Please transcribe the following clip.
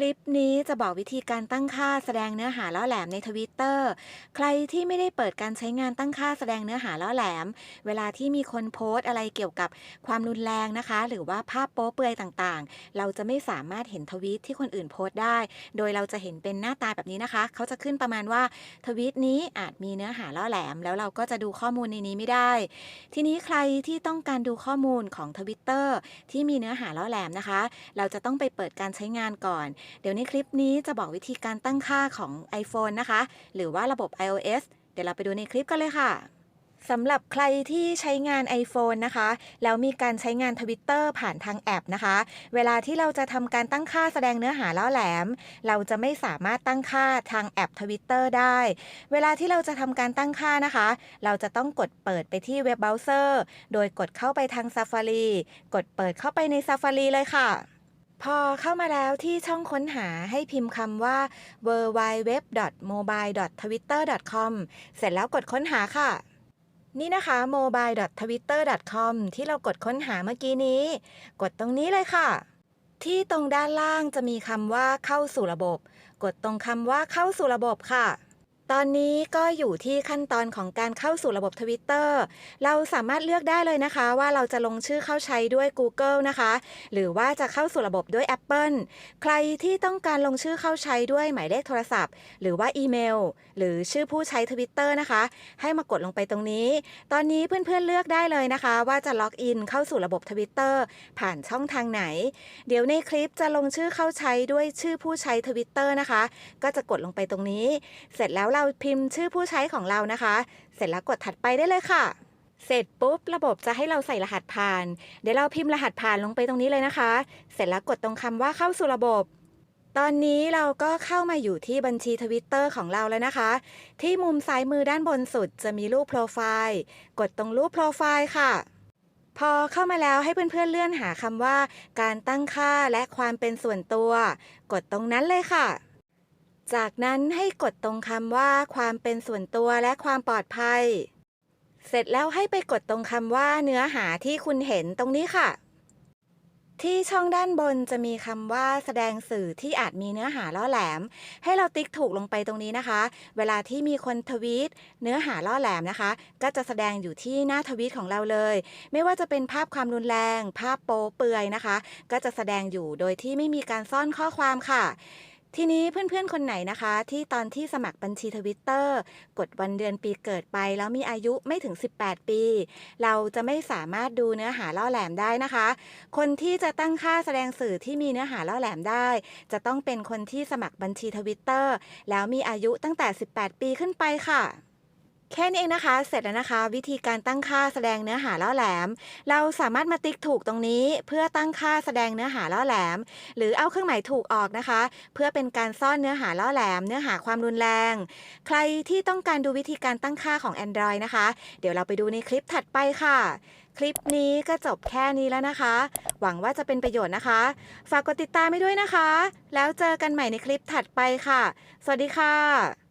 คลิปนี้จะบอกวิธีการตั้งค่าแสดงเนื้อหาล่อแหลมในทวิตเตอร์ใครที่ไม่ได้เปิดการใช้งานตั้งค่าแสดงเนื้อหาล่อแหลม เวลาที่มีคนโพสต์อะไรเกี่ยวกับความรุนแรงนะคะ หรือว่าภาพโป๊เปลือยต่างๆ เราจะไม่สามารถเห็นทวีตที่คนอื่นโพสต์ได้ โดยเราจะเห็นเป็นหน้าตาแบบนี้นะคะ เขาจะขึ้นประมาณว่าทวีตนี้อาจมีเนื้อหาล่อแหลม แล้วเราก็จะดูข้อมูลในนี้ไม่ได้ ทีนี้ใครที่ต้องการดูข้อมูลของทวิตเตอร์ที่มีเนื้อหาล่อแหลมนะคะ เราจะต้องไปเปิดการใช้งานก่อนเดี๋ยวในคลิปนี้จะบอกวิธีการตั้งค่าของ iPhone นะคะ หรือว่าระบบ iOS เดี๋ยวเราไปดูในคลิปกันเลยค่ะสำหรับใครที่ใช้งาน iPhone นะคะ แล้วมีการใช้งาน Twitter ผ่านทางแอปนะคะ เวลาที่เราจะทำการตั้งค่าแสดงเนื้อหาล่อแหลม เราจะไม่สามารถตั้งค่าทางแอป Twitter ได้ เวลาที่เราจะทำการตั้งค่านะคะ เราจะต้องกดเปิดไปที่เว็บเบราว์เซอร์ โดยกดเข้าไปทาง Safari กดเปิดเข้าไปใน Safari เลยค่ะ พอเข้ามาแล้วที่ช่องค้นหาให้พิมพ์คำว่า www.mobile.twitter.com เสร็จแล้วกดค้นหาค่ะ นี่นะคะ mobile.twitter.com ที่เรากดค้นหาเมื่อกี้นี้ กดตรงนี้เลยค่ะ ที่ตรงด้านล่างจะมีคำว่าเข้าสู่ระบบ กดตรงคำว่าเข้าสู่ระบบค่ะ ตอนนี้ก็อยู่ที่ขั้นตอนของการเข้าสู่ระบบ Twitter เราสามารถเลือกได้เลยนะคะ ว่าเราจะลงชื่อเข้าใช้ด้วย Google นะคะ หรือว่าจะเข้าสู่ระบบด้วย Apple ใครที่ต้องการลงชื่อเข้าใช้ด้วยหมายเลขโทรศัพท์ หรือว่าอีเมล หรือชื่อผู้ใช้ Twitter นะคะ ให้มากดลงไปตรงนี้ ตอนนี้เพื่อนๆเลือกได้เลยนะคะ ว่าจะล็อกอินเข้าสู่ระบบ Twitter ผ่านช่องทางไหน เดี๋ยวในคลิปจะลงชื่อเข้าใช้ด้วยชื่อผู้ใช้ Twitter นะคะ ก็จะกดลงไปตรงนี้ เสร็จแล้วเราพิมพ์ชื่อผู้ใช้ของเรานะคะ เสร็จแล้วกดถัดไปได้เลยค่ะ เสร็จปุ๊บ ระบบจะให้เราใส่รหัสผ่าน เดี๋ยวเราพิมพ์รหัสผ่านลงไปตรงนี้เลยนะคะ เสร็จแล้วกดตรงคำว่าเข้าสู่ระบบ ตอนนี้เราก็เข้ามาอยู่ที่บัญชีทวิตเตอร์ของเราแล้วนะคะ ที่มุมซ้ายมือด้านบนสุดจะมีรูปโปรไฟล์ กดตรงรูปโปรไฟล์ค่ะพอเข้ามาแล้วให้เพื่อนๆเลื่อนหาคำว่า การตั้งค่าและความเป็นส่วนตัว กดตรงนั้นเลยค่ะ จากนั้นให้กดตรงคำว่าความเป็นส่วนตัวและความปลอดภัย เสร็จแล้วให้ไปกดตรงคำว่าเนื้อหาที่คุณเห็นตรงนี้ค่ะ ที่ช่องด้านบนจะมีคำว่าแสดงสื่อที่อาจมีเนื้อหาล่อแหลม ให้เราติ๊กถูกลงไปตรงนี้นะคะ เวลาที่มีคนทวีตเนื้อหาล่อแหลมนะคะ ก็จะแสดงอยู่ที่หน้าทวีตของเราเลย ไม่ว่าจะเป็นภาพความรุนแรง ภาพโป๊เปลือยนะคะ ก็จะแสดงอยู่โดยที่ไม่มีการซ่อนข้อความค่ะ ทีนี้เพื่อนๆ คนไหนนะคะ ที่ตอนที่สมัครบัญชีทวิตเตอร์กดวันเดือนปีเกิดไป แล้วมีอายุไม่ถึง 18 ปี เราจะไม่สามารถดูเนื้อหาล่อแหลมได้นะคะ คนที่จะตั้งค่าแสดงสื่อที่มีเนื้อหาล่อแหลมได้ จะต้องเป็นคนที่สมัครบัญชีทวิตเตอร์แล้วมีอายุตั้งแต่ 18 ปีขึ้นไปค่ะ แค่นี้เองนะคะ เสร็จแล้วนะคะ วิธีการตั้งค่าแสดงเนื้อหาล่อแหลม เราสามารถมาติ๊กถูกตรงนี้ เพื่อตั้งค่าแสดงเนื้อหาล่อแหลม หรือเอาเครื่องหมายถูกออกนะคะ เพื่อเป็นการซ่อนเนื้อหาล่อแหลม เนื้อหาความรุนแรง ใครที่ต้องการดูวิธีการตั้งค่าของ Android นะคะ เดี๋ยวเราไปดูในคลิปถัดไปค่ะ คลิปนี้ก็จบแค่นี้แล้วนะคะ หวังว่าจะเป็นประโยชน์นะคะ ฝากกดติดตามให้ด้วยนะคะ แล้วเจอกันใหม่ในคลิปถัดไปค่ะ สวัสดีค่ะ